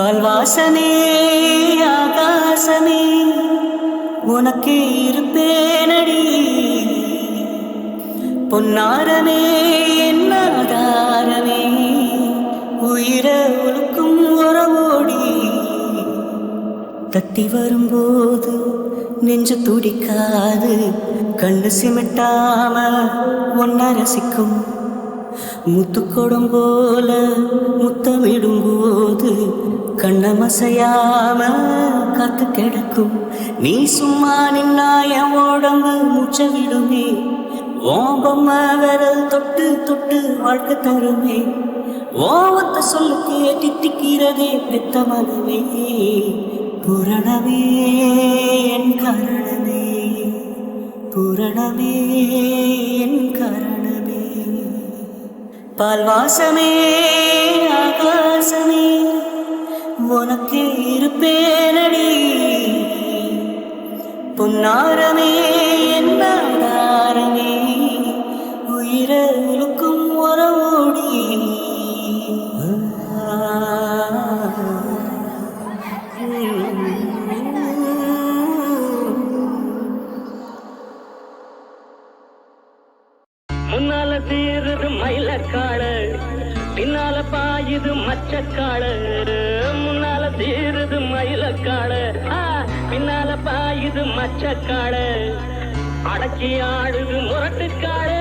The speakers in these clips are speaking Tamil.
பால்வாசனே ஆகாசமே உனக்கே இருப்பேனடி. பொன்னாரமே என்னாதாரமே உயிர ஒழுக்கும் உறவோடி. தட்டி வரும்போது நெஞ்சு துடிக்காது கண்ணு சிமிட்டாம ஒன்ன ரசிக்கும். முத்துக்கொடம் போல முத்தமிடும் போது கண்ணமசையாம காத்து கிடக்கும். நீ சும்மா நின்னாய என் உடம்பு மூச்ச விடுமே ஓம்பம்ம விரல் தொட்டு தொட்டு வாழ்க்கை தருமே. ஓவத்த சொல்லுக்கு திட்டிக்கிறதே பெத்த மனமே புரணமே என் கரணமே. புரணமே என் கரணமே. பால்வாசமே ஆகாசமே. உனக்கு இருப்பேனடி. பொன்னாரமே என்னாரமே உயிர உழுக்கும் உறவோடி. முன்னால தீருது மயிலக்கா. பாயுது மச்சக்காடு முன்னால தீருது மயிலக்காள. ஆ, பின்னால பாயுது மச்சக்காடு அடக்கி ஆடுது முரட்டுக்காள.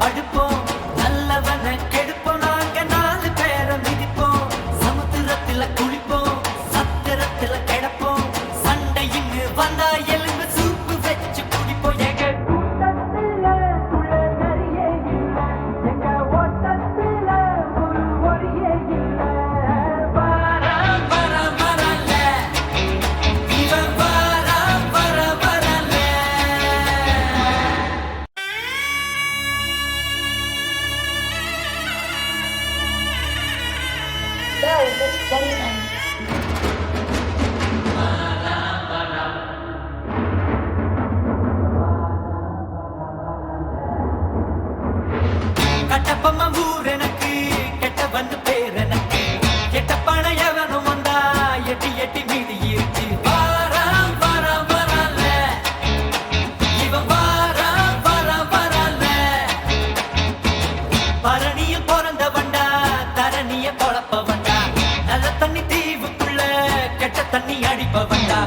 பழ வந்து பேரனக்கு. எட்டி எட்டி மீதி இருக்கு. வாராம் வாராம் வரால இவன் வாராம் வாராம் தரணிய குழப்ப வண்டா நல்ல தண்ணி தீவுக்குள்ள கெட்ட தண்ணி அடிப்ப வண்டா